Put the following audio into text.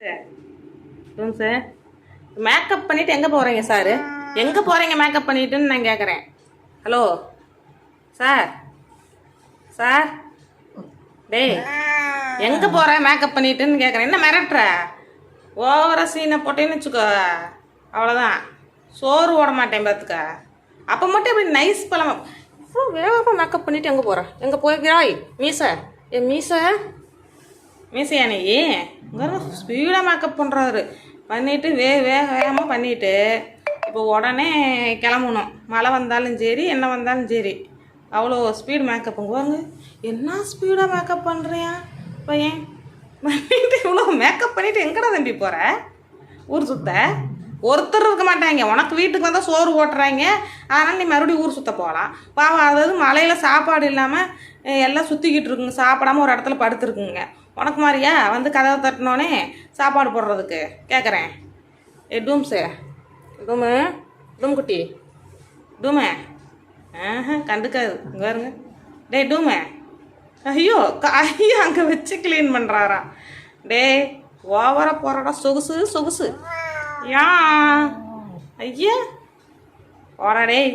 சொல்லுங்க sir. Makeup பண்ணிட்டு எங்கே போகிறீங்க சார்? எங்கே போகிறீங்க மேக்கப் பண்ணிட்டுன்னு நான் கேட்குறேன் ஹலோ சார்? சார்? டேய் எங்கே போகிற மேக்கப் பண்ணிட்டுன்னு கேட்குறேன் என்ன மிரட்டுற? ஓவர சீனை போட்டேன்னு வச்சுக்கோ. அவ்வளோதான் சோறு ஓட மாட்டேன் பார்த்துக்க அப்போ மட்டும் இப்படி நைஸ் பழம்? இவ்வளோ வேகமாக மேக்கப் பண்ணிட்டு எங்கே போகிற எங்கே போய்க்கிறாய் மீசை. என் மீசை. மீசையா நீ ஸ்பீடாக மேக்கப் பண்ணுறாரு பண்ணிவிட்டு வே வேக வேகமாக பண்ணிவிட்டு இப்போ உடனே கிளம்பணும். மழை வந்தாலும் சரி என்ன வந்தாலும் சரி. அவ்வளோ ஸ்பீடு மேக்கப் வாங்க என்ன ஸ்பீடாக மேக்கப் பண்ணுறியா பையன்? பண்ணிட்டு இவ்வளோ மேக்கப் பண்ணிவிட்டு எங்கடா தம்பி போகிற ஊர் சுத்த? ஒருத்தர் இருக்க மாட்டாங்க. உனக்கு வீட்டுக்கு வந்தால் சோறு ஓட்டுறாங்க. அதனால் நீ மறுபடியும் ஊர் சுத்த போகலாம். பாவம் அதாவது மலையில் சாப்பாடு இல்லாமல் எல்லாம் சுற்றிக்கிட்டு இருக்குங்க. சாப்பிடாம ஒரு இடத்துல படுத்துருக்குங்க. உனக்கு மாதிரியா வந்து கதவை தட்டினோடனே சாப்பாடு போடுறதுக்கு. கேட்குறேன் ஏ டூம்ஸு. டூமு டூம் குட்டி. டூமே? ஆஹா கண்டுக்காது. இங்கே பாருங்க. டேய் டூமே? ஐயோ ஐயோ அங்கே வச்சு க்ளீன் பண்ணுறாராம் டேய் ஓவராக போகிறடா சொகுசு சொகுசு. யா. ஐயா. போடா டேய்.